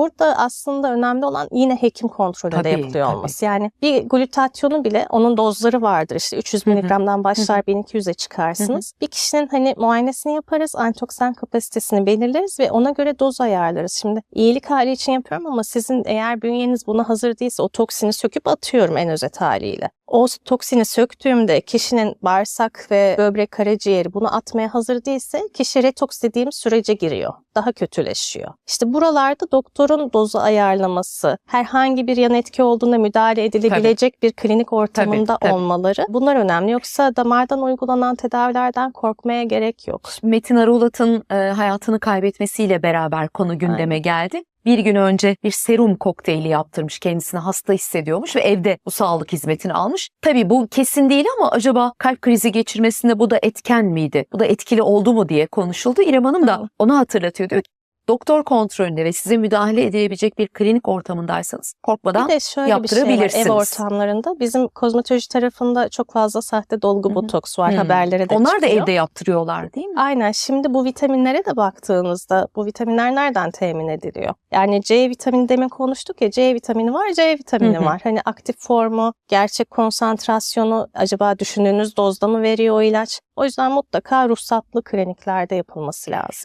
Burada aslında önemli olan yine hekim kontrolünde Tabii, yapılıyor tabii. olması. Yani bir glutatyonu bile onun dozları vardır. İşte 300 Hı hı. miligramdan başlar 1200'e çıkarsınız. Bir kişinin hani muayenesini yaparız, antioksidan kapasitesini belirleriz ve ona göre doz ayarlarız. Şimdi iyilik hali için yapıyorum ama sizin eğer bünyeniz buna hazır değilse o toksini söküp atıyorum en özet haliyle. O toksini söktüğümde kişinin bağırsak ve böbrek karaciğeri bunu atmaya hazır değilse kişi retoks dediğimiz sürece giriyor. Daha kötüleşiyor. İşte buralarda doktorun dozu ayarlaması, herhangi bir yan etki olduğunda müdahale edilebilecek bir klinik ortamında tabii. olmaları bunlar önemli. Yoksa damardan uygulanan tedavilerden korkmaya gerek yok. Metin Arulat'ın hayatını kaybetmesiyle beraber konu gündeme geldi. Bir gün önce bir serum kokteyli yaptırmış kendisini hasta hissediyormuş ve evde bu sağlık hizmetini almış. Tabii bu kesin değil ama acaba kalp krizi geçirmesinde bu da etken miydi? Bu da etkili oldu mu diye konuşuldu. İrem Hanım da onu hatırlatıyor. Diyor doktor kontrolünde ve size müdahale edilebilecek bir klinik ortamındaysanız korkmadan Bir de şöyle bir şey var yaptırabilirsiniz. ev ortamlarında. Bizim kozmetoloji tarafında çok fazla sahte dolgu Hı hı. botoks var Hı. haberlere de onlar da çıkıyor. evde yaptırıyorlar değil mi? Aynen. Şimdi bu vitaminlere de baktığınızda bu vitaminler nereden temin ediliyor? Yani C vitamini demin konuştuk ya C vitamini var, C vitamini Hı hı. var. Hani aktif formu, gerçek konsantrasyonu acaba düşündüğünüz dozda mı veriyor o ilaç? O yüzden mutlaka ruhsatlı kliniklerde yapılması lazım.